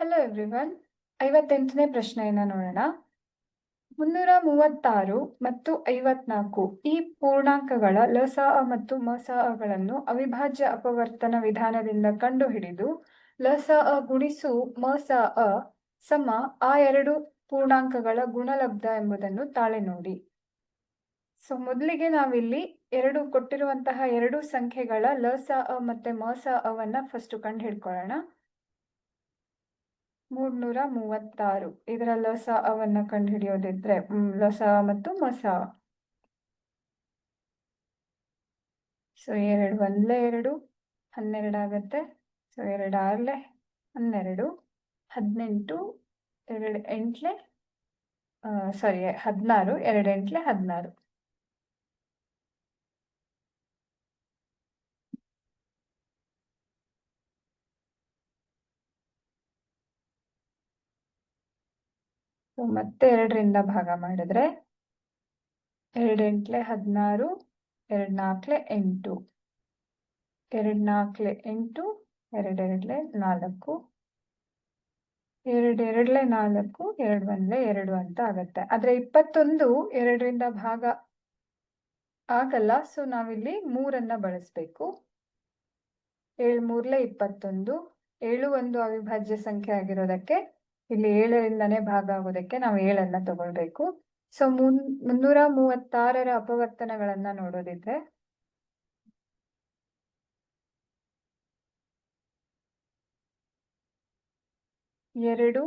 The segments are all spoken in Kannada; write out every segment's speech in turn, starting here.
ಹಲೋ ಎವ್ರಿವನ್ ಐವತ್ತೆಂಟನೇ ಪ್ರಶ್ನೆಯನ್ನ ನೋಡೋಣ. ಮುನ್ನೂರ ಮೂವತ್ತಾರು ಮತ್ತು ಐವತ್ನಾಲ್ಕು ಈ ಪೂರ್ಣಾಂಕಗಳ ಲಸ ಮತ್ತು ಮಸ ಮಸಅಗಳನ್ನು ಅವಿಭಾಜ್ಯ ಅಪವರ್ತನ ವಿಧಾನದಿಂದ ಕಂಡುಹಿಡಿದು ಅ ಗುಣಿಸು ಮಸ ಅ ಸಮ ಆ ಎರಡು ಪೂರ್ಣಾಂಕಗಳ ಗುಣಲಬ್ಧ ಎಂಬುದನ್ನು ತಾಳೆ ನೋಡಿ. ಸೊ ಮೊದಲಿಗೆ ನಾವಿಲ್ಲಿ ಎರಡು ಕೊಟ್ಟಿರುವಂತಹ ಎರಡು ಸಂಖ್ಯೆಗಳ ಲಸ ಮತ್ತು ಮತ್ತೆ ಮಸಅವನ್ನ ಫಸ್ಟ್ ಕಂಡು ಹಿಡ್ಕೊಳ್ಳೋಣ ಮೂರ್ನೂರ ಮೂವತ್ತಾರು ಇದರ ಲಸ ಅವನ್ನ ಕಂಡುಹಿಡಿಯೋದಿದ್ರೆ ಲಸ ಮತ್ತು ಮಸ. ಸೊ ಎರಡು ಒಂದ್ಲೆ ಎರಡು, ಹನ್ನೆರಡು ಆಗತ್ತೆ. ಸೊ ಎರಡು ಆರ್ಲೆ, ಹನ್ನೆರಡು, ಹದಿನೆಂಟು, ಎರಡು ಎಂಟ್ಲೆ ಸಾರಿ ಹದಿನಾರು, ಎರಡು ಎಂಟ್ಲೆ, ಹದಿನಾರು. ಮತ್ತೆ ಎರಡರಿಂದ ಭಾಗ ಮಾಡಿದ್ರೆ ಎರಡೆಂಟ್ಲೆ ಹದಿನಾರು ಎರಡು ಎಂಟು. ಎರಡು ನಾಲ್ಕಲೆ ಎಂಟು, ಎರಡೆರಡ್ಲೆ ನಾಲ್ಕು. ಎರಡೆರಡ್ಲೆ ನಾಲ್ಕು, ಎರಡು ಒಂದ್ಲೆ ಎರಡು ಅಂತ ಆಗತ್ತೆ. ಆದ್ರೆ ಇಪ್ಪತ್ತೊಂದು ಎರಡರಿಂದ ಭಾಗ ಆಗಲ್ಲ, ಸೊ ನಾವಿಲ್ಲಿ ಮೂರನ್ನ ಬಳಸ್ಬೇಕು. ಏಳು ಮೂರ್ಲೆ ಇಪ್ಪತ್ತೊಂದು, ಏಳು ಒಂದು ಅವಿಭಾಜ್ಯ ಸಂಖ್ಯೆ ಆಗಿರೋದಕ್ಕೆ ಇಲ್ಲಿ ಏಳರಿಂದನೇ ಭಾಗ ಆಗೋದಕ್ಕೆ ನಾವು ಏಳನ್ನ ತಗೊಳ್ಬೇಕು. ಸೊ ಮುನ್, ಮುನ್ನೂರ ಮೂವತ್ತಾರರ ಅಪವರ್ತನಗಳನ್ನ ನೋಡೋದಿದ್ರೆ. ಎರಡು,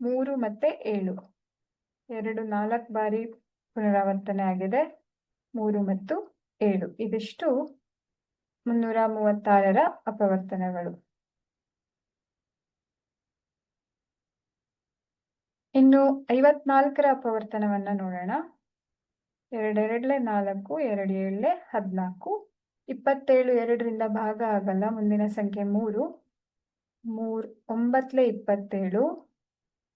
ಮೂರು ಮತ್ತೆ ಏಳು. ಎರಡು ನಾಲ್ಕು ಬಾರಿ ಪುನರಾವರ್ತನೆ ಆಗಿದೆ. ಮೂರು ಮತ್ತು ಏಳು. ಇದಿಷ್ಟು ಮುನ್ನೂರ ಮೂವತ್ತಾರರ ಅಪವರ್ತನಗಳು. ಇನ್ನು ಐವತ್ನಾಲ್ಕರ ಅಪವರ್ತನವನ್ನ ನೋಡೋಣ. ಎರಡೆರಡ್ಲೆ ನಾಲ್ಕು ಎರಡು ಏಳ್ಲೆ ಹದಿನಾಲ್ಕು, ಇಪ್ಪತ್ತೇಳು ಎರಡರಿಂದ ಭಾಗ ಆಗಲ್ಲ, ಮುಂದಿನ ಸಂಖ್ಯೆ ಮೂರು. ಮೂರ್ ಒಂಬತ್ಲೆ ಇಪ್ಪತ್ತೇಳು,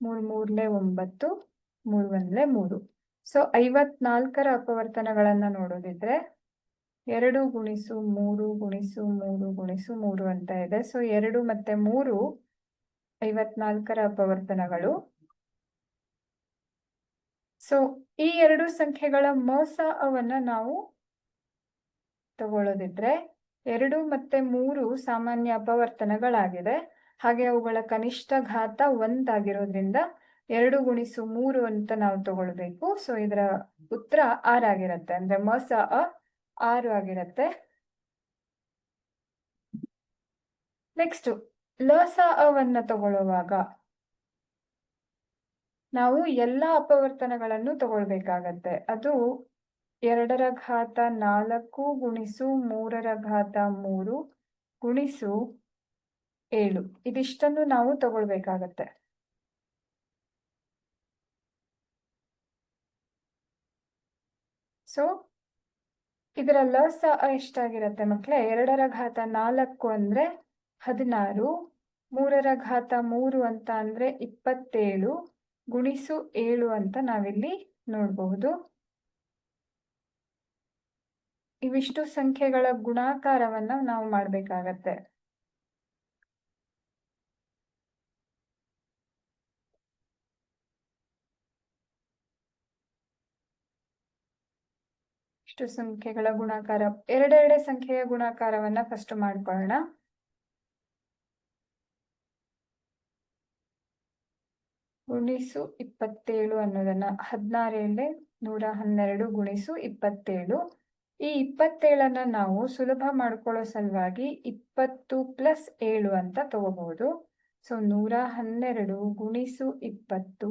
ಮೂರ್ ಮೂರ್ಲೆ ಒಂಬತ್ತು, ಮೂರ್ ಒಂದ್ಲೆ ಮೂರು. ಸೊ, ಐವತ್ನಾಲ್ಕರ ಅಪವರ್ತನಗಳನ್ನ ನೋಡೋದಿದ್ರೆ ಎರಡು ಗುಣಿಸು ಮೂರು ಗುಣಿಸು ಮೂರು ಗುಣಿಸು ಮೂರು ಅಂತ ಇದೆ. ಸೊ, ಎರಡು ಮತ್ತೆ ಮೂರು ಐವತ್ನಾಲ್ಕರ ಅಪವರ್ತನಗಳು. ಸೊ ಈ ಎರಡು ಸಂಖ್ಯೆಗಳ ಮೋಸ ನಾವು ತಗೊಳ್ಳೋದಿದ್ರೆ ಎರಡು ಮತ್ತೆ ಮೂರು ಸಾಮಾನ್ಯ ಅಪವರ್ತನಗಳಾಗಿದೆ. ಹಾಗೆ ಅವುಗಳ ಕನಿಷ್ಠ ಘಾತ ಒಂದಾಗಿರೋದ್ರಿಂದ ಎರಡು ಗುಣಿಸು ಮೂರು ಅಂತ ನಾವು ತಗೊಳ್ಬೇಕು. ಸೊ ಇದರ ಉತ್ತರ ಆರಾಗಿರತ್ತೆ ಅಂದ್ರೆ ಮಸ ಅ ಆರು ಆಗಿರತ್ತೆ. ನೆಕ್ಸ್ಟ್ ಲಸ ಅವನ್ನ ತಗೊಳ್ಳುವಾಗ ನಾವು ಎಲ್ಲ ಅಪವರ್ತನಗಳನ್ನು ತಗೊಳ್ಬೇಕಾಗತ್ತೆ. ಅದು ಎರಡರ ಘಾತ ನಾಲ್ಕು ಗುಣಿಸು ಮೂರರ ಘಾತ ಮೂರು ಗುಣಿಸು ಏಳು. ಇದಿಷ್ಟನ್ನು ನಾವು ತಗೊಳ್ಬೇಕಾಗತ್ತೆ. ಸೊ ಇದರ ಲಸ ಎಷ್ಟಾಗಿರತ್ತೆ ಮಕ್ಳೇ? ಎರಡರ ಘಾತ ನಾಲ್ಕು ಅಂದ್ರೆ ಹದಿನಾರು, ಮೂರರ ಘಾತ ಮೂರು ಅಂತ ಅಂದ್ರೆ ಇಪ್ಪತ್ತೇಳು ಗುಣಿಸು ಏಳು ಅಂತ ನಾವಿಲ್ಲಿ ನೋಡಬಹುದು. ಇವಿಷ್ಟು ಸಂಖ್ಯೆಗಳ ಗುಣಾಕಾರವನ್ನ ನಾವು ಮಾಡಬೇಕಾಗತ್ತೆ. ಇಷ್ಟು ಸಂಖ್ಯೆಗಳ ಗುಣಾಕಾರ, ಎರಡೆರಡೆ ಸಂಖ್ಯೆಯ ಗುಣಾಕಾರವನ್ನ ಫಸ್ಟ್ ಮಾಡ್ಕೊಳ್ಳೋಣ. ಗುಣಿಸು ಇಪ್ಪತ್ತೇಳು ಅನ್ನೋದನ್ನ ಹದಿನಾರೇಳೆ ನೂರ ಹನ್ನೆರಡು ಗುಣಿಸು ಇಪ್ಪತ್ತೇಳು. ಈ ಇಪ್ಪತ್ತೇಳನ್ನ ನಾವು ಸುಲಭ ಮಾಡ್ಕೊಳ್ಳೋ ಸಲುವಾಗಿ ಇಪ್ಪತ್ತು ಪ್ಲಸ್ ಏಳು ಅಂತ ತಗೋಬಹುದು. ಸೊ, ನೂರ ಹನ್ನೆರಡು ಗುಣಿಸು ಇಪ್ಪತ್ತು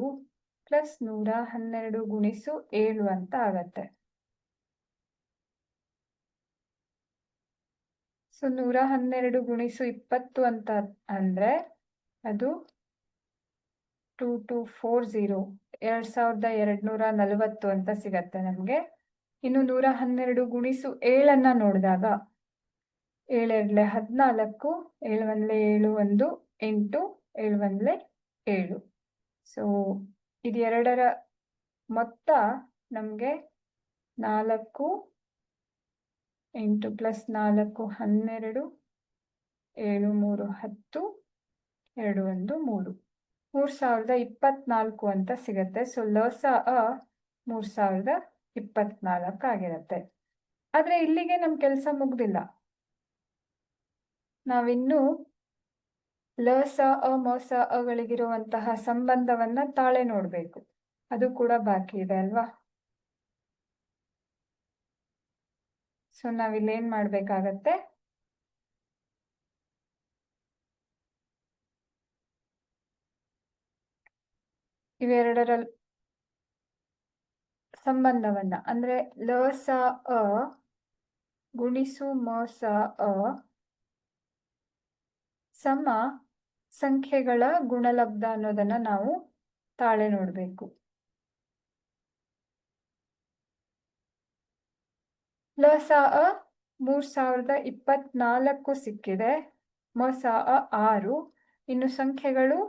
ಪ್ಲಸ್ ನೂರ ಹನ್ನೆರಡು ಗುಣಿಸು ಏಳು ಅಂತ ಆಗತ್ತೆ. ಸೊ, ನೂರ ಹನ್ನೆರಡು ಗುಣಿಸು ಇಪ್ಪತ್ತು ಅಂತ ಅಂದ್ರೆ ಅದು ಟೂ ಟು ಫೋರ್ ಝೀರೋ ಎರಡ್ ಸಾವಿರದ ಎರಡ್ ನೂರ ನಲವತ್ತು ಅಂತ ಸಿಗತ್ತೆ ನಮ್ಗೆ. ಇನ್ನು ನೂರ ಹನ್ನೆರಡು ಗುಣಿಸು ಏಳನ್ನು ನೋಡಿದಾಗ ಏಳೆರಡ್ಲೆ ಹದಿನಾಲ್ಕು ಏಳು ಒಂದ್ಲೆ ಏಳು ಒಂದು, ಎಂಟು ಏಳು. ಒಂದ್ಲೆ ಏಳು ಸೊ ಇದೆರಡರ ಮೊತ್ತ ನಮ್ಗೆ ನಾಲ್ಕು ಎಂಟು ಪ್ಲಸ್ ನಾಲ್ಕು ಹನ್ನೆರಡು, ಏಳು ಮೂರು ಹತ್ತು, ಎರಡು ಒಂದು ಮೂರು. ಮೂರು ಸಾವಿರದ ಇಪ್ಪತ್ನಾಲ್ಕು ಅಂತ ಸಿಗತ್ತೆ. ಸೊ ಲಸ ಅ ಮೂರು ಸಾವಿರದ ಇಪ್ಪತ್ನಾಲ್ಕು ಆಗಿರುತ್ತೆ. ಆದರೆ ಇಲ್ಲಿಗೆ ನಮ್ಮ ಕೆಲಸ ಮುಗ್ದಿಲ್ಲ. ನಾವಿನ್ನೂ ಲ, ಸ, ಅ, ಮ, ಸ, ಅಗಳಿಗಿರುವಂತಹ ಸಂಬಂಧವನ್ನ ತಾಳೆ ನೋಡಬೇಕು. ಅದು ಕೂಡ ಬಾಕಿ ಇದೆ ಅಲ್ವಾ? ಸೊ ನಾವಿಲ್ಲಿ ಏನ್ ಮಾಡ್ಬೇಕಾಗತ್ತೆ? ಇವೆರಡರ ಸಂಬಂಧವನ್ನ, ಅಂದ್ರೆ ಲ, ಸ, ಅ ಗುಣಿಸು, ಮ, ಸ, ಅ ಸಮ ಸಂಖ್ಯೆಗಳ ಗುಣಲಬ್ಧ ಅನ್ನೋದನ್ನ ನಾವು ತಾಳೆ ನೋಡಬೇಕು. ಲ, ಸ, ಅ ಮೂರ್ ಸಾವಿರದ ಇಪ್ಪತ್ನಾಲ್ಕು ಸಿಕ್ಕಿದೆ. ಮ, ಸ, ಅ ಆರು. ಇನ್ನು ಸಂಖ್ಯೆಗಳು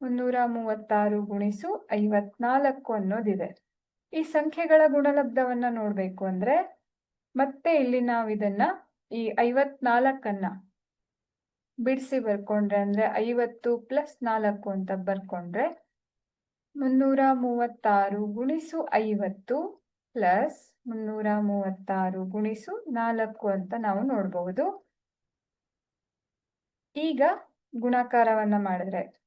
ಮುನ್ನೂರ ಮೂವತ್ತಾರು ಗುಣಿಸು ಐವತ್ನಾಲ್ಕು ಅನ್ನೋದಿದೆ. ಈ ಸಂಖ್ಯೆಗಳ ಗುಣಲಬ್ಧವನ್ನ ನೋಡ್ಬೇಕು ಅಂದ್ರೆ ಮತ್ತೆ ಇಲ್ಲಿ ನಾವು ಇದನ್ನ ಈ ಐವತ್ನಾಲ್ಕನ್ನ ಬಿಡಿಸಿ ಬರ್ಕೊಂಡ್ರೆ ಅಂದ್ರೆ ಐವತ್ತು ಪ್ಲಸ್ ನಾಲ್ಕು ಅಂತ ಬರ್ಕೊಂಡ್ರೆ ಮುನ್ನೂರ ಮೂವತ್ತಾರು ಗುಣಿಸು ಐವತ್ತು ಪ್ಲಸ್ ಮುನ್ನೂರ ಮೂವತ್ತಾರು ಗುಣಿಸು ನಾಲ್ಕು ಅಂತ ನಾವು ನೋಡಬಹುದು. ಈಗ ಗುಣಾಕಾರವನ್ನ ಮಾಡಿದ್ರೆ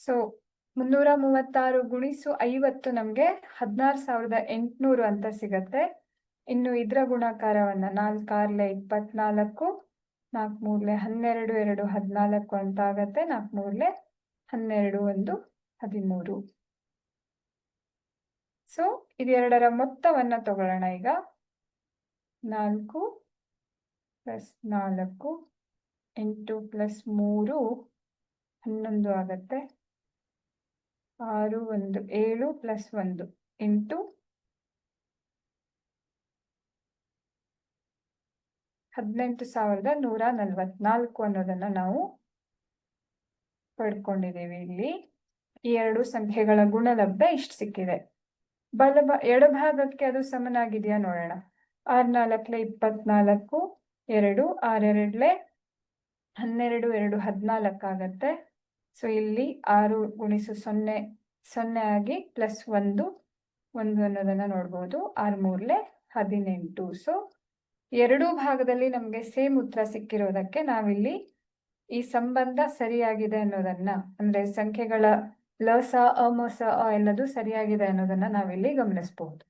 ಸೊ ಮುನ್ನೂರ ಮೂವತ್ತಾರು ಗುಣಿಸು ಐವತ್ತು ನಮಗೆ ಹದಿನಾರು ಸಾವಿರದ ಎಂಟುನೂರು ಅಂತ ಸಿಗತ್ತೆ. ಇನ್ನು ಇದರ ಗುಣಾಕಾರವನ್ನ ನಾಲ್ಕಾರ್ಲೆ ಇಪ್ಪತ್ನಾಲ್ಕು, ನಾಲ್ಕು ಮೂರ್ಲೆ ಹನ್ನೆರಡು, ಎರಡು ಹದಿನಾಲ್ಕು ಅಂತ ಆಗತ್ತೆ. ನಾಲ್ಕು ಮೂರ್ಲೆ ಹನ್ನೆರಡು ಒಂದು ಹದಿಮೂರು. ಸೊ ಇದೆರಡರ ಮೊತ್ತವನ್ನ ತಗೊಳ್ಳೋಣ ಈಗ. ನಾಲ್ಕು ಪ್ಲಸ್ ನಾಲ್ಕು ಎಂಟು ಪ್ಲಸ್ ಮೂರು ಹನ್ನೊಂದು ಆಗತ್ತೆ. ಆರು ಒಂದು, ಏಳು ಪ್ಲಸ್ ಒಂದು, ಎಂಟು. ಹದಿನೆಂಟು ಸಾವಿರದ ನೂರ ನಲವತ್ನಾಲ್ಕು ಅನ್ನೋದನ್ನ ನಾವು ಪಡ್ಕೊಂಡಿದ್ದೀವಿ ಇಲ್ಲಿ. ಈ ಎರಡು ಸಂಖ್ಯೆಗಳ ಗುಣಲಬ್ಧ ಇಷ್ಟು ಸಿಕ್ಕಿದೆ. ಬಲಭ ಎಡಭಾಗಕ್ಕೆ ಅದು ಸಮನಾಗಿದೆಯಾ ನೋಡೋಣ. ಆರ್ ನಾಲ್ಕಲೆ ಇಪ್ಪತ್ನಾಲ್ಕು, ಎರಡು, ಆರೆರಡ್ಲೆ ಹನ್ನೆರಡು, ಎರಡು, ಹದಿನಾಲ್ಕು ಆಗತ್ತೆ. ಸೊ ಇಲ್ಲಿ ಆರು ಗುಣಿಸು ಸೊನ್ನೆ ಸೊನ್ನೆ ಆಗಿ ಪ್ಲಸ್ ಒಂದು ಒಂದು ಅನ್ನೋದನ್ನ ನೋಡ್ಬೋದು. ಆರು ಮೂರ್ಲೆ ಹದಿನೆಂಟು. ಸೊ ಎರಡೂ ಭಾಗದಲ್ಲಿ ನಮಗೆ ಸೇಮ್ ಉತ್ತರ ಸಿಕ್ಕಿರೋದಕ್ಕೆ ನಾವಿಲ್ಲಿ ಈ ಸಂಬಂಧ ಸರಿಯಾಗಿದೆ ಅನ್ನೋದನ್ನ, ಅಂದ್ರೆ ಸಂಖ್ಯೆಗಳ ಲಸ ಸ, ಅ, ಮ, ಸ, ಅ ಎಲ್ಲದು ಸರಿಯಾಗಿದೆ ಅನ್ನೋದನ್ನ ನಾವಿಲ್ಲಿ ಗಮನಿಸಬಹುದು